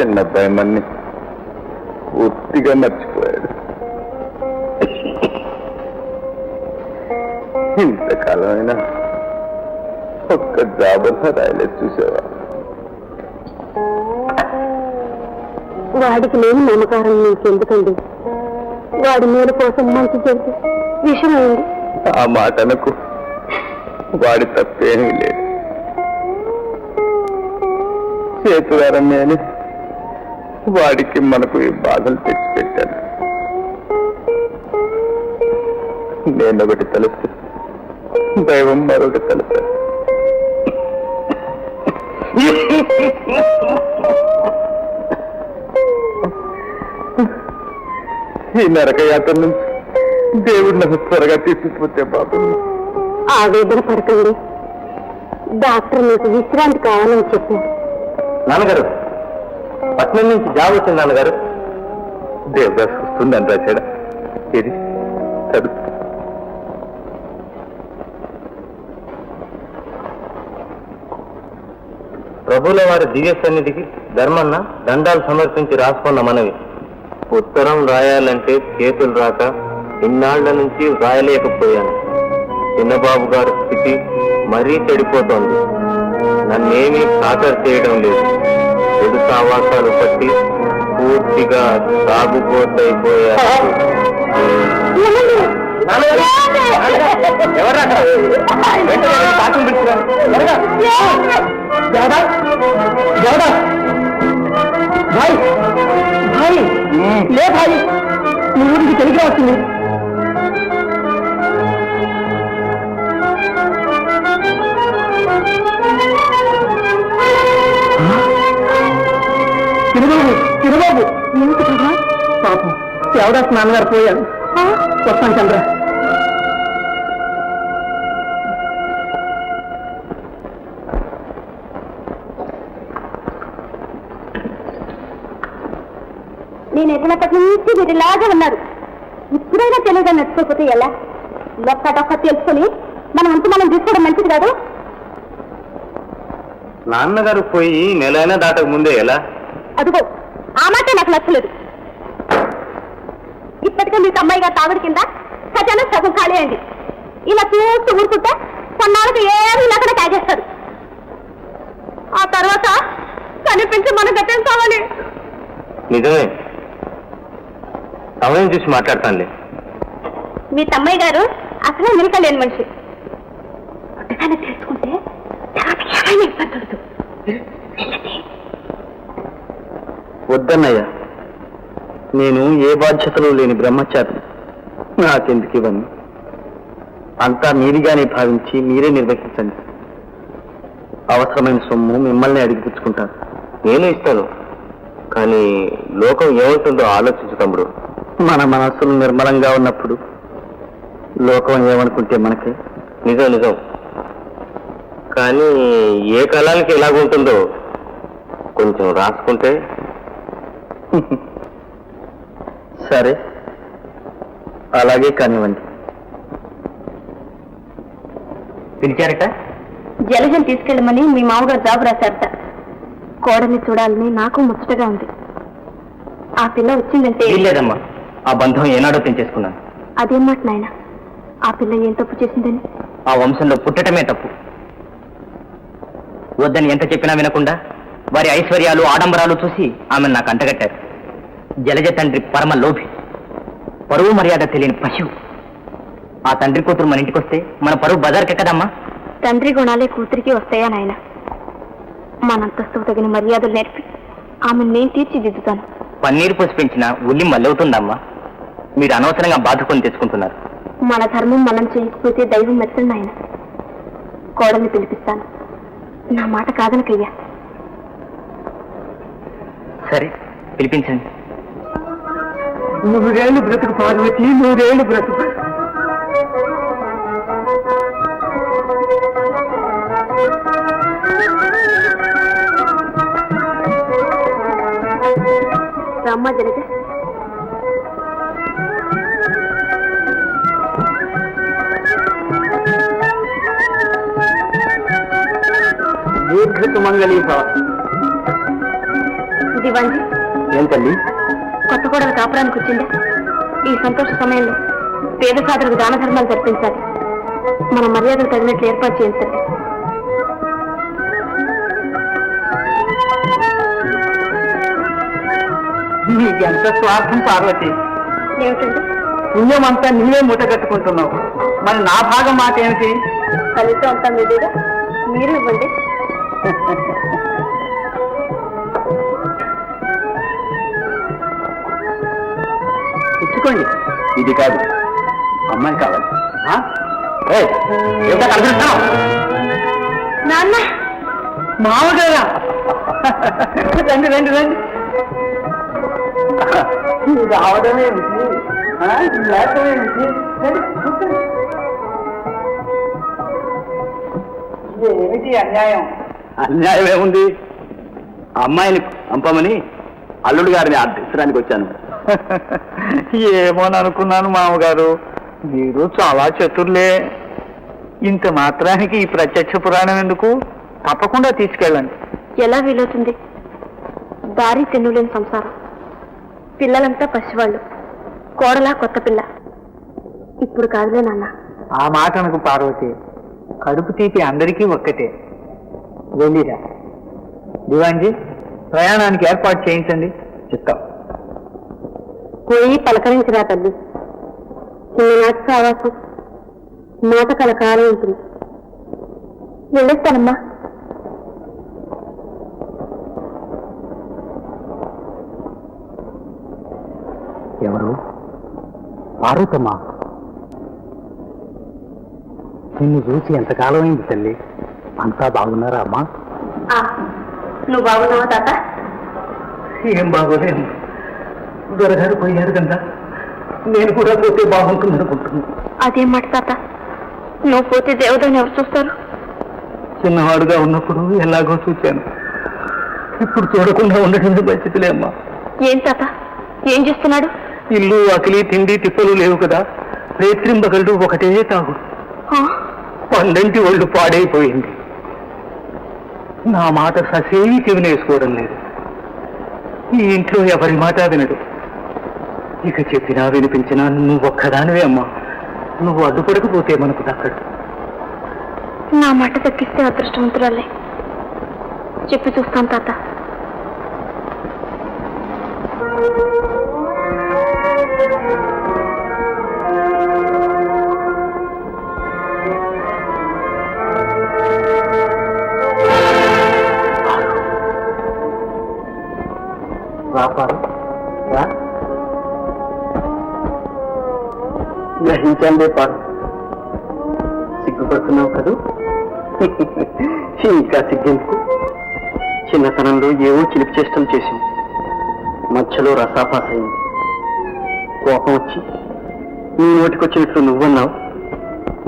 చిన్నబ్బాయి మన్ని. పూర్తిగా మర్చిపోయాడు. ఇంతకాలమైనా ఒక్క జాబర్గా రాయలేదు చూసావా? వాడికి లేని నమ్మకారం నీకెందుకండి? వాడి మేలు కోసం మంచి చెబితే విషమైంది? ఆ మాటలకు వాడి తప్పేమీ లేదు. చేతులారమే అని వాడికి మనకు ఈ బాధలు తెచ్చిపెట్టాను. నేనొకటి తెలుసు దైవం మరొకటి తెలుసు ఈ నరకయాత్ర నుంచి దేవుడు నన్ను త్వరగా తీసుకుపోతే బాబు. ఆవేదన పడకండి. డాక్టర్ మీకు విశ్రాంతి కావాలని చెప్పారు. నాన్నగారు పట్నం నుంచి జాబ్ వచ్చింది నాన్నగారు. దేవదాస్ వస్తుందని రాశాడా? ఇది చదువు. ప్రభుల వారి దివ్య సన్నిధికి ధర్మన్న దండాలు సమర్పించి రాసుకున్న మనవి. ఉత్తరం రాయాలంటే చేతులు రాక ఇన్నాళ్ళ నుంచి రాయలేకపోయాను. చిన్నబాబు గారి స్థితి మరీ చెడిపోతోంది. నన్నేమీ ఖాతరు చేయడం లేదు. చెడు సావాసాలు పట్టి పూర్తిగా సాగుపోతైపోయారు లే భాయ్ నీ ఊరికి తెలిగా వచ్చింది దేవదాస్ నాన్నగారు పోయారు. వస్తాను చంద్ర. నేను ఎదినప్పటి నుంచి మీరు ఇలాగే ఉన్నారు. ఇప్పుడైనా తెలియదా నడుచుకోకపోతే ఎలా? ఒక్కటొక్క తెలుసుకొని మనం అంత మనం తీసుకోవడం మంచిది కాదు. నాన్నగారు పోయి నెల అయినా దాటక ముందే ఎలా? అదిగో ఆ మాట నాకు నచ్చలేదు. ఇప్పటికే మీకు అమ్మాయి గారు తాగుడు కింద ఖజానా సగం ఖాళీ అయింది. ఇలా చూస్తూ ఊరుకుంటే కొన్నాళ్ళకి ఏమీ లేకుండా తాగేస్తారు. ఆ తర్వాత కనిపించి మన గట్టం కావాలి. నిజమే. సమయం చూసి మాట్లాడతానులే. మీ తమ్మాయి గారు అసలు నిలకలేని మనిషి. పుట్టగానే తెలుసుకుంటే తర్వాత ఇబ్బంది వద్దన్నయ్య. నేను ఏ బాధ్యతలు లేని బ్రహ్మచారి నాకెందుకు ఇవన్నీ? అంతా మీదిగానే భావించి మీరే నిర్వహించండి అవసరమైన సొమ్ము మిమ్మల్ని అడిగిపుచ్చుకుంటాను నేను ఇస్తాను. కానీ లోకం ఏముంటుందో ఆలోచించు తమ్ముడు. మన మనస్సులు నిర్మలంగా ఉన్నప్పుడు లోకం ఏమనుకుంటే మనకే? నిజం నిజం. కానీ ఏ కాలానికి ఎలాగుంటుందో కొంచెం రాసుకుంటే? సరే. అలాగే కానివ్వండి. పిలిచారట? జలజం తీసుకెళ్ళమని మీ మామగారు జాబు రాశారట. కోడల్ని చూడాలని నాకు ముచ్చటగా ఉంది. ఆ పిల్ల వచ్చిందంటే లేదమ్మా ఆ బంధం ఏనాడో పెంచేసుకున్నాను. అదేం మాట నాయన. ఆ పిల్ల ఏం తప్పు చేసిందని? ఆ వంశంలో పుట్టటమే తప్పు. వద్దని ఎంత చెప్పినా వినకుండా వారి ఐశ్వర్యాలు ఆడంబరాలు చూసి ఆమెను నాకు అంటగట్టారు. జలజ తండ్రి పరమ లోభి. పరువు మర్యాద తెలియని పశువు. ఆ తండ్రి కూతురు మన ఇంటికి వస్తే మన పరువు బజార్కే కదమ్మా? తండ్రి గుణాలే కూతురికి వస్తాయా నాయన? మనంతస్తు తగిన మర్యాదలు నేర్పి ఆమె నేను తీర్చిదిద్దుతాను. పన్నీరు పోసి పెంచిన ఉల్లి మల్లవుతుందమ్మా. మీరు అనవసరంగా బాధకొని తెచ్చుకుంటున్నారు. మన ధర్మం మనం చేయకపోతే దైవం మెచ్చండి ఆయన కోడల్ని పిలిపిస్తాను. నా మాట కాదనకయ్యా. సరే పిలిపించండి. ನೂರೇಳು ಬ್ರತುಕು ಪಾರ್ವತಿ ನೂರೇಳು ಬ್ರತುಕು ರಾಮ ಜನಕ ದೀರ್ಘ ಸುಮಂಗಲಿ ಭವ ದಿವಂಜಿ ಏನ್ ತಲ್ಲಿ కొత్త కోడలు కాపురానికి వచ్చిందే. ఈ సంతోష సమయంలో పేద సాధులకు దాన ధర్మాలు జరిపించాలి. మన మర్యాదలు తగినట్లు ఏర్పాటు చేయించాలి. నీకెంత స్వార్థం పార్వతి? ఏమిటండి? పుణ్యం అంతా నీవే మూట కట్టుకుంటున్నావు. మరి నా భాగం మాట ఏమిటి ఫలితం అంతా మీదేగా మీరు ఇవ్వండి. ఇచ్చుకోండి ఇది కాదు. అమ్మాయి కావాలి. నాన్న. మామగారా? రండి రండి రండి. కూర్చోండి. ఏమిటి అన్యాయం? అన్యాయం ఏముంది అమ్మాయిని పంపమని అల్లుడు గారిని అర్థించడానికి వచ్చాను. ఏమోననుకున్నాను మామగారు. మీరు చాలా చతుర్లే. ఇంత మాత్రానికి ఈ ప్రత్యక్ష పురాణం ఎందుకు? తప్పకుండా తీసుకెళ్ళండి. ఎలా వీలవుతుంది? దారి తెన్నులేని సంసారం. పిల్లలంతా పసివాళ్ళు. కోడలా కొత్త పిల్ల. ఇప్పుడు కాదులే నాన్న. ఆ మాట అనకు పార్వతి కడుపు తీపి అందరికీ ఒక్కటే. వెళ్ళిరా. దివాంజీ ప్రయాణానికి ఏర్పాటు చేయించండి. చిత్తం పోయి పలకరించిరా తల్లి. చిన్ననాటి సావాసం మాట కలకాలం ఉంటుంది వెళ్ళొస్తానమ్మా. ఎవరు? పార్వతమ్మ. నిన్ను చూసి ఎంతకాలం అయింది తల్లి? అంతా బాగున్నారా అమ్మా? నువ్వు బాగున్నావా తాత? ఏం బాగోలేదు. దొరగారు పోయారు కదా నేను కూడా పోతే బాగుంటుంది అనుకుంటున్నాను. అదేం మాట తాత? నువ్వు పోతే దేవతని ఎవరు చూస్తారు? చిన్నవాడుగా ఉన్నప్పుడు ఎలాగో చూశాను. ఇప్పుడు చూడకుండా ఉండటం మంచిదిలే అమ్మా ఏం తాత? ఏం చేస్తున్నాడు? ఇల్లు అకిలి తిండి తిప్పలు లేవు కదా. రేత్రింబగళ్ళు ఒకటే తాగు. ఆ? పండంటి ఒళ్ళు పాడైపోయింది. నా మాట ససేవి చెవినేసుకోవడం లేదు. ఈ ఇంట్లో ఎవరి మాట వినడు. ఇక చెప్పినా వినిపించినా నువ్వు ఒక్కదానివే అమ్మా. నువ్వు అడ్డుపడకపోతే మనకు దక్కడు నా మాట దక్కిస్తే అదృష్టవంతురాలే. చెప్పి చూస్తాను తాత. గ్రహించండి పారు సిగ్గుపడుతున్నావు కదూ? ఇంకా సిగ్గెందుకు? చిన్నతనంలో ఏవో చిలిపి చేష్టలు చేసింది. మధ్యలో రసాపాస్ అయింది. కోపం వచ్చి నీ నోటికొచ్చినట్లు నువ్వన్నావు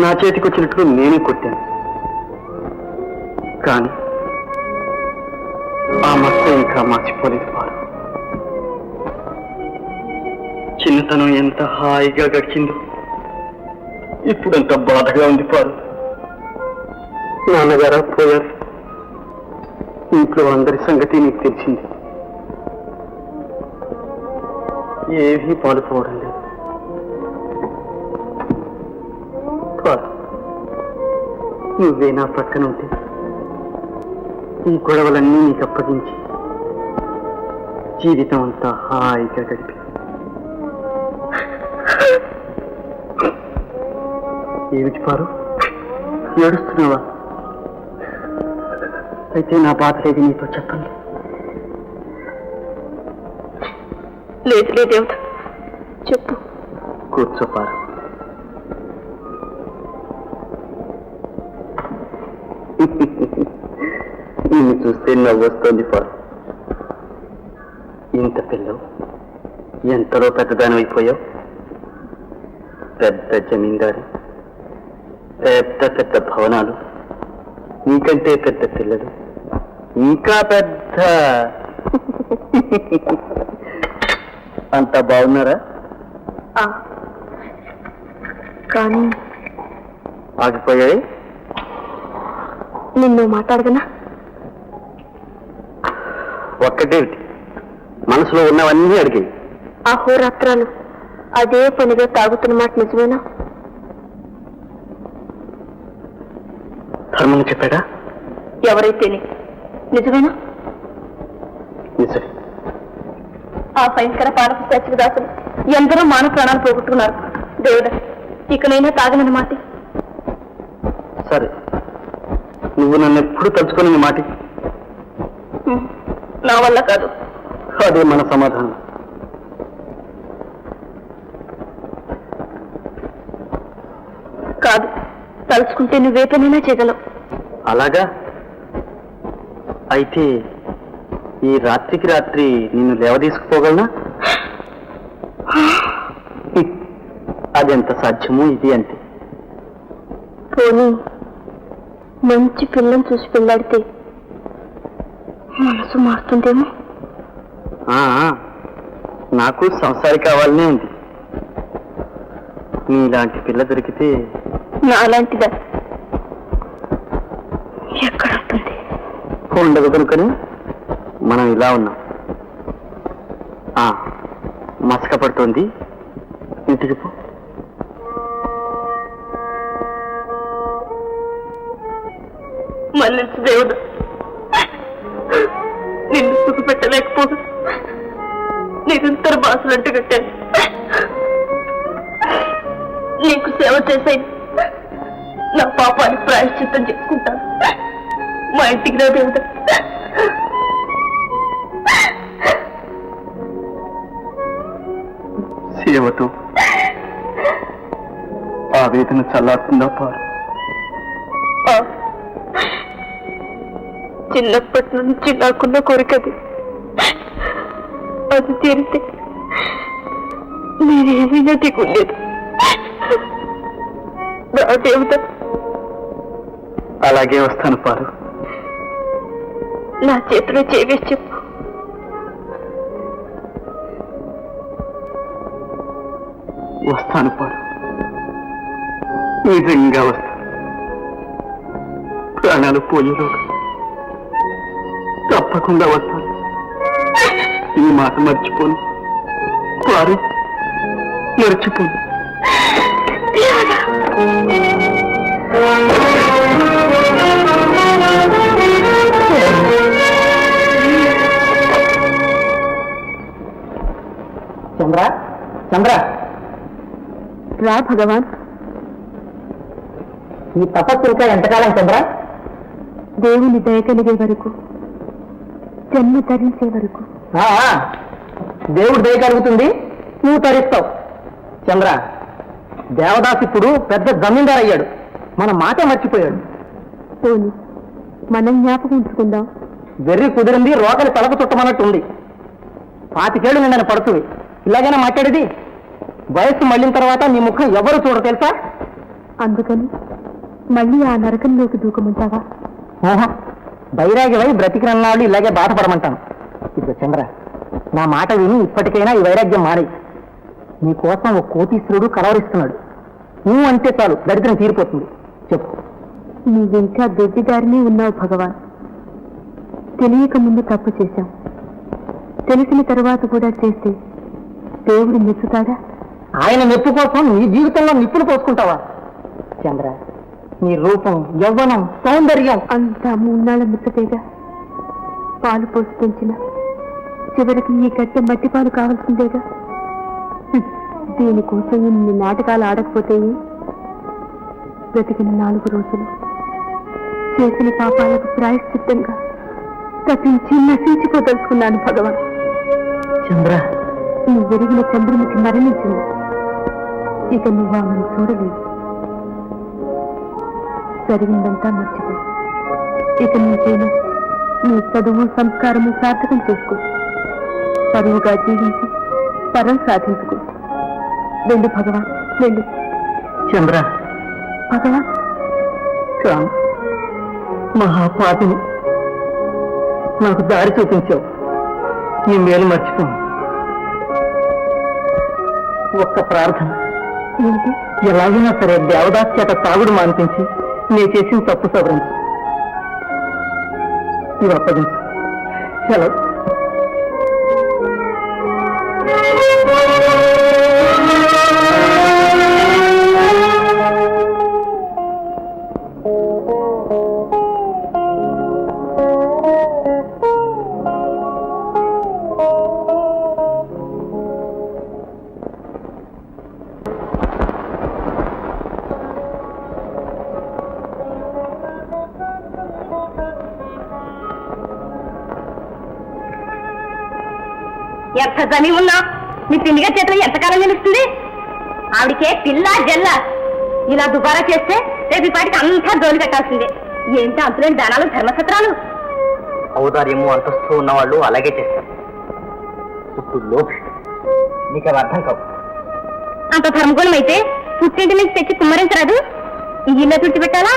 నా చేతికొచ్చినట్లు నేనే కొట్టాను. కానీ ఆ మత్త ఇంకా మర్చిపోలేదు వారు చిన్నతనం ఎంత హాయిగా గడిచిందో. ఇప్పుడు ఎంత బాధగా ఉంది పారు. నాన్నగారు పోయారు ఇంట్లో అందరి సంగతి నీకు తెలిసింది. ఏమీ పాలుపోవడం లేదు. నువ్వే నా పక్కన ఉంటే ఈ గొడవలన్నీ నీకు అప్పగించి జీవితం అంతా హాయిగా గడిపి ఏమిటి పారు ఏడుస్తున్నావా? అయితే నా బాధ లేదు నీతో చెప్పండి. లేదు లేదు దేవత. చెప్పు. కూర్చో పారు నిన్ను చూస్తే నవ్వు వస్తుంది పారు. ఇంత పిల్లవు ఎంతలో పెద్దదానం అయిపోయావు పెద్ద జమీందారు. పెద్ద పెద్ద భవనాలు. నీకంటే పెద్ద పిల్లలు. ఇంకా పెద్ద. అంత బాగున్నారా? ఆ. కానీ ఆగిపోయాయి? నిన్ను మాట్లాడగనా? ఒక్కటేమిటి మనసులో ఉన్నవన్నీ అడిగాయి. అహోరాత్రాలు. అదే పనిగా తాగుతున్న మాట నిజమేనా? ధర్మం చెప్పాడా? ఎవరైతేనే. నిజమేనా? నిజమే. ఆ భయంకర పాలపు సచివ దాసులు ఎందరో మానవ ప్రాణాలు పోగొట్టుకున్నారు. దేవుడా ఇకనైనా తాగనని మాట. సరే. నువ్వు నన్ను ఎప్పుడు తలుచుకొని మాట. నా వల్ల కాదు. అదే మన సమాధానం. కాదు తలుచుకుంటే నువ్వే పనైనా చేయగలవు. అలాగా? అయితే ఈ రాత్రికి రాత్రి నిన్ను లేవదీసుకుపోగలనా? అదెంత సాధ్యమో ఇది అంతే పోనీ మంచి పిల్లని చూసి పెళ్ళాడితే మనసు మారుతుందేమో? నాకు సంసారి కావాలనే ఉంది. నీలాంటి పిల్ల దొరికితే నాలాంటిదా? ఎక్కడ ఉంటుంది? ఉండదు కనుకని మనం ఇలా ఉన్నాం. మసక పడుతుంది. ఇంటికి పో. దేవుడు సేవతో ఆ వేదన చల్లారుతుందా పారు. చిన్నప్పటి నుంచి నాకున్న కోరికది అది. తీరితే నేనేమైనా దిగుండేది నా దేవత అలాగే వస్తాను పారు. నా చేతిలో చేవేసి చెప్పు. వస్తాను పారు. నిజంగా వస్తాను ప్రాణాలు పోయేలోగా. తప్పకుండా వస్తాను. ఈ మాట మర్చిపోను. పారు. మర్చిపోను. చంద్ర. రా భగవాన్. ఈ తపస్సు ఇంకా ఎంతకాలం చంద్ర? దేవుని దయ కలిగే వరకు జన్మ ధరించే వరకు. దేవుడు దయ కలుగుతుంది నువ్వు తరిస్తావు. చంద్ర దేవదాస్ ఇప్పుడు పెద్ద జమీందార్ అయ్యాడు. మన మాట మర్చిపోయాడు. పోని మనం జ్ఞాపకం ఉంచుకుందాం. వెర్రి కుదిరింది రోకలి తలకు చుట్టమన్నట్టు ఉంది పాతికేళ్ళు నిన్న పడుతుంది. ఇలాగైనా మాట్లాడేది? వయస్సు మళ్ళిన తర్వాత నీ ముఖం ఎవరు చూడ తెలుసా? అందుకని మళ్ళీ ఆ నరకంలోకి దూకమంటావా? ఓహో వైరాగ్యమై బ్రతికినన్నాళ్ళు ఇలాగే బాధపడమంటాను. ఇప్పుడు చంద్ర నా మాట విని ఇప్పటికైనా ఈ వైరాగ్యం మారి నీ కోసం ఒక కోటీశ్వరుడు కలవరిస్తున్నాడు. నువ్వు అంటే చాలు దరిద్రం తీరిపోతుంది. చెప్పు. నీవింకా దొడ్డిదారినే ఉన్నావు భగవాన్. తెలియక ముందు తప్పు చేశాం తెలిసిన తర్వాత కూడా చేస్తే దేవుడు మెచ్చుతాడా? ఆయన మెప్పు కోసం నీ జీవితంలో నిప్పులు పోసుకుంటావా? చంద్ర నీ రూపం యవ్వనం సౌందర్యం అంతా మూన్నాళ్ళ ముచ్చటేగా. పాలు పోసి పెంచిన. చివరికి ఈ కట్టె మట్టి పాలు కావాల్సిందేగా. దీనికోసం ఇన్ని నాటకాలు ఆడకపోతే? బ్రతికిన నాలుగు రోజులు. చేసిన పాపాలకు ప్రాయశ్చిత్తంగా తప్పించి నశించిపోదలుచుకున్నాను భగవాన్. చంద్ర. నువ్వు వెరిగిన చంద్రునికి మరణించింది. ఇక నువ్వు ఆమెను చూడలేదు. జరిగిందంతా మర్చిపో. ఇక నీకేను నీ చదువు సంస్కారము సార్థకం చేసుకో. పరువుగా జీవించి పరం సాధించుకో. వెళ్ళు భగవాన్ వెళ్ళు. చంద్ర. భగవాన్. రామ్ మహాపాపిని నాకు దారి చూపించావు. నీ మేలు మర్చిపోను. ఒక్క ప్రార్థన. ఎలాగైనా సరే దేవదాస్ చేత తాగుడు మానిపించి నేను చేసిన తప్పు సవరించు. ఇవి అప్పగించు. సెలవు జని ఉన్నా. నీ పిన్నిగా చేతిలో ఎంతకాలం నిలుస్తుంది? ఆవిడకే పిల్ల జల్ల. ఇలా దుబారా చేస్తే రేపు పాటికి అంతా జోలి కట్టాల్సిందే. ఏంటి అంతులేని దానాలు ధర్మసత్రాలు? ఔదార్యము అంతస్తు ఉన్నవాళ్ళు అలాగే చేస్తారు. ఇప్పుడు నీకు అవి అర్థం కావు. అంత ధర్మగుణం అయితే పుట్టింటి నుంచి తెచ్చి కుమ్మరించరాదు. ఈ ఇల్లు తుడిచిపెట్టాలా.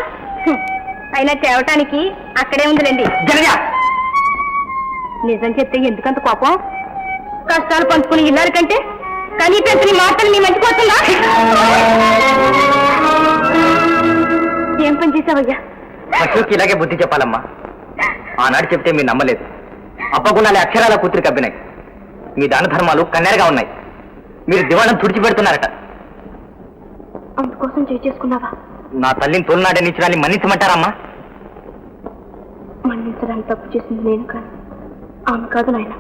అయినా తేవటానికి అక్కడే ఉందిలేండి. నిజం చెప్తే ఎందుకంత కోపం? కష్టాలు పంచుకుని ఇల్లారు కంటే కానీ పెంచని మాటలు మీ మంచి పోతుందా ఏం పని చేసావయ్యా పశువుకి ఇలాగే బుద్ధి చెప్పాలమ్మా. ఆనాడు చెప్తే మీరు నమ్మలేదు. అప్పగుణాలే అక్షరాల కూతురికి అబ్బినాయి మీ దాన ధర్మాలు కన్నెరగా ఉన్నాయి. మీరు దివాణం తుడిచిపెడుతున్నారట అందుకోసం చేసుకున్నావా? నా తల్లిని తోలునాడే నిచ్చినాన్ని మన్నించమంటారమ్మా? మన్నించడానికి తప్పు చేసింది నేను కాదు. ఆమె కాదు నాయన.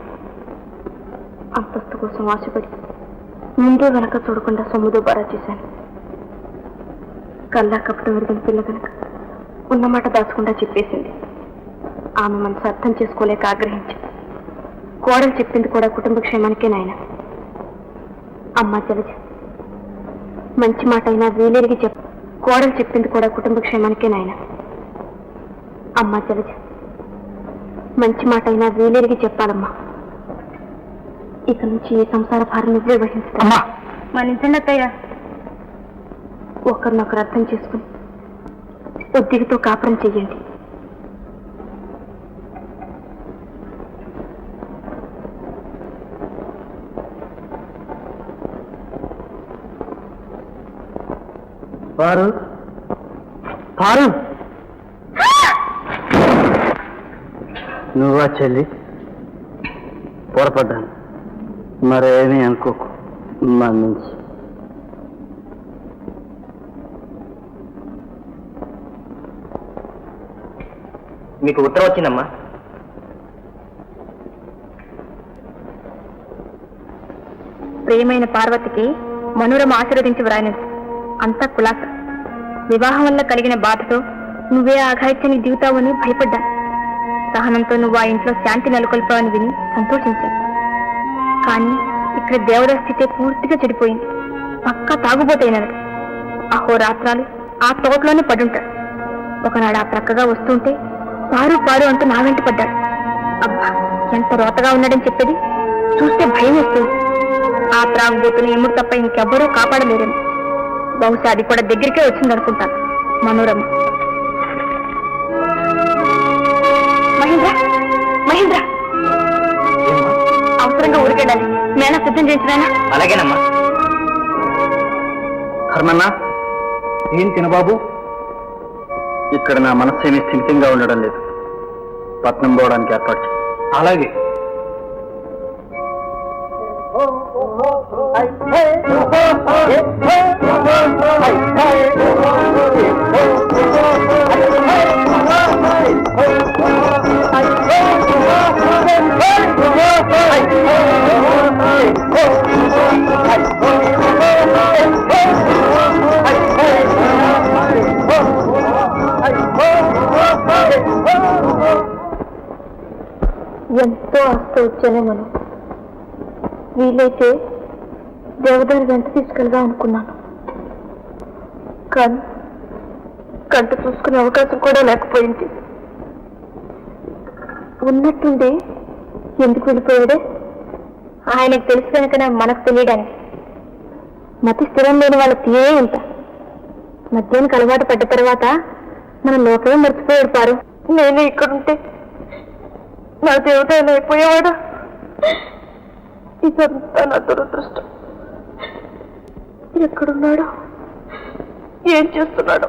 అంతస్తు కోసం ఆశపడి ముందు వెనక చూడకుండా సొమ్ము బరా చేశాను. కల్లా కపటం ఎరిగిన పిల్ల కనుక ఉన్నమాట దాచకుండా చెప్పేసింది. ఆమె మనసు అర్థం చేసుకోలేక ఆగ్రహించి కోడలు చెప్పింది కూడా కుటుంబ క్షేమానికే నాయన. అమ్మా జలజ మంచి మాట అయినా వీలేరికి చెప్ కోడలు చెప్పింది కూడా కుటుంబ క్షేమానికే నాయన. అమ్మా జలజ మంచి మాట అయినా వీలేరికి చెప్పాలమ్మా. ఇక నుంచి సంసార భారం అమ్మా! మన్నించండి అత్తయ్య ఒకరినొకరు అర్థం చేసుకుని ఒత్తిడితో కాపురం చెయ్యండి. పారు పారు! నువ్వా చెల్లి? పొరపడ్డాను. మరేమీ అనుకోకు. మన్నించి మీకు ఉత్తరం వచ్చిందమ్మా. ప్రియమైన పార్వతికి మనోరమ ఆశీర్వదించి వ్రాయినది అంతా కులాస. వివాహం వల్ల కలిగిన బాధతో నువ్వే ఆఘాయిత్యానికి దిగుతావని భయపడ్డా. సహనంతో నువ్వు ఆ ఇంట్లో శాంతి నెలకొల్పావని విని సంతోషించాను కానీ ఇక్కడ దేవత స్థితి పూర్తిగా చెడిపోయింది. పక్కా తాగుబోతైనది అహోరాత్రాలు ఆ తోటలోనే పడుంటాడు ఒకనాడు ఆ ప్రక్కగా వస్తుంటే పారు పారు అంటూ నా వెంట పడ్డాడు. అబ్బా ఎంత రోతగా ఉన్నాడని చెప్పేది? చూస్తే భయం వేస్తుంది. ఆ త్రాగుబోతుని ఎముడు తప్ప ఇంకెవ్వరూ కాపాడలేరేమో. బహుశా అది కూడా దగ్గరికే వచ్చిందనుకుంటాను మనోరమ. మహేంద్ర మహేంద్ర! మేనా సిద్ధం చేసినానా అలాగేనమ్మా. ధర్మన్నా ఏం తినబాబు? ఇక్కడ నా మనస్సు ఏమీ స్థిమితంగా ఉండడం లేదు. పట్నం పోవడానికి ఏర్పాటు. అలాగే. ఎంతో ఆస్తి వచ్చానే మనం. వీలైతే దేవదారి వెంట తీసుకెళ్దాం అనుకున్నాను. కానీ కంట చూసుకునే అవకాశం కూడా లేకపోయింది. ఉన్నట్టుండి ఎందుకు వెళ్ళిపోయాడే? ఆయనకు తెలుసు కనుకనే మనకు తెలియడానికి. మతి స్థిరం లేని వాళ్ళ తీరే ఉంటా. మధ్యాహ్నం అలవాటు పడ్డ తర్వాత మన లోకమే మర్చిపోయాడు పారు. నేను ఇక్కడుంటే నా దేవత ఆయన అయిపోయేవాడు ఇదంతా నా దురదృష్టం. ఎక్కడున్నాడు? ఏం చేస్తున్నాడు?